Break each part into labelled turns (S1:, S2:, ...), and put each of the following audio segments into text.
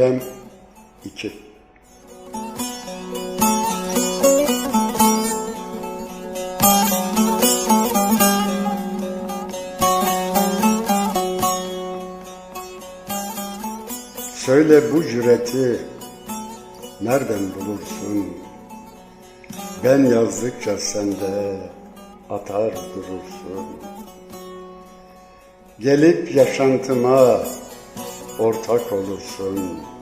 S1: Kalem 2 Söyle bu cüreti nereden bulursun? Ben yazdıkça sen atar durursun. Gelip yaşantıma ortak olursun.''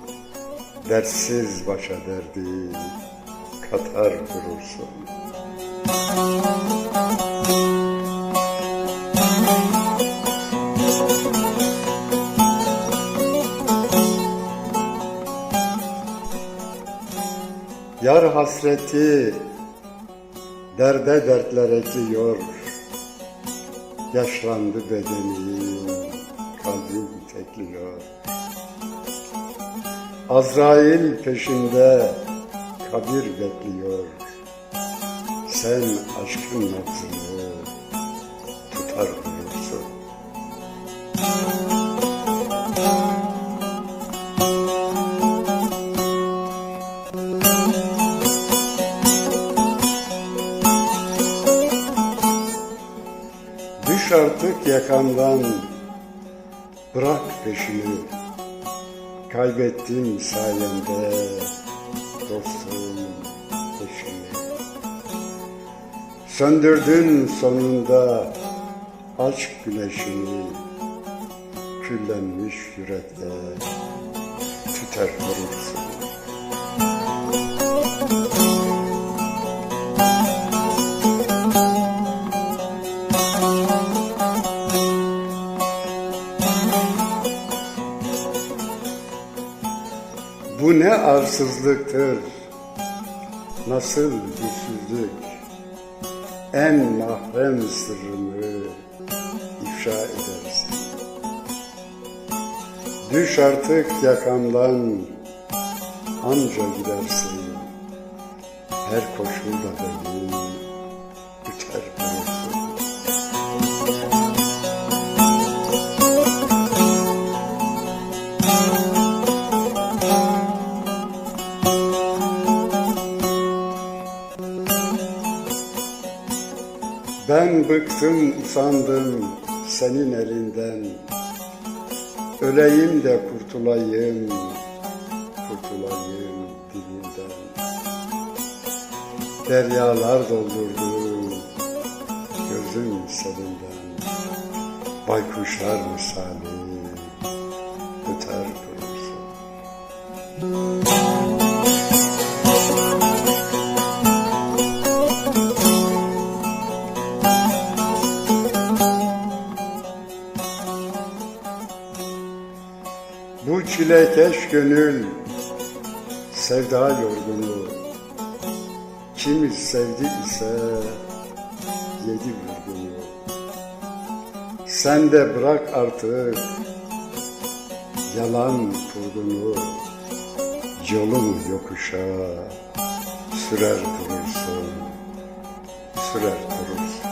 S1: Dersiz başa derdi katar durursun. Yar hasreti derde dertler ekiyor. Yaşlandı bedenim, kalbim tekliyor. Azrail peşinde kabir bekliyor. Sen aşkın nabzını tutar durursun. Düş artık yakamdan, bırak peşini. Kaybettim sayende dostum peşini. Söndürdün sonunda aşk güneşini. Küllenmiş yürekte tüter durursun. Arsızlıktır, nasıl yüzsüzlük, en mahrem sırrımı ifşa edersin. Düş artık yakamdan, anca gidersin, her koşulda beni Ben bıktım usandım senin elinden. Öleyim de kurtulayım, kurtulayım dilinden. Deryalar doldurdu gözüm seninden Baykuşlar misali öter durursun Bu çilekeş gönül sevda yorgunu Kimi sevdi ise yedi vurgunu. Sen de bırak artık yalan kurgunu Yolun yokuşa sürer durursun Sürer durursun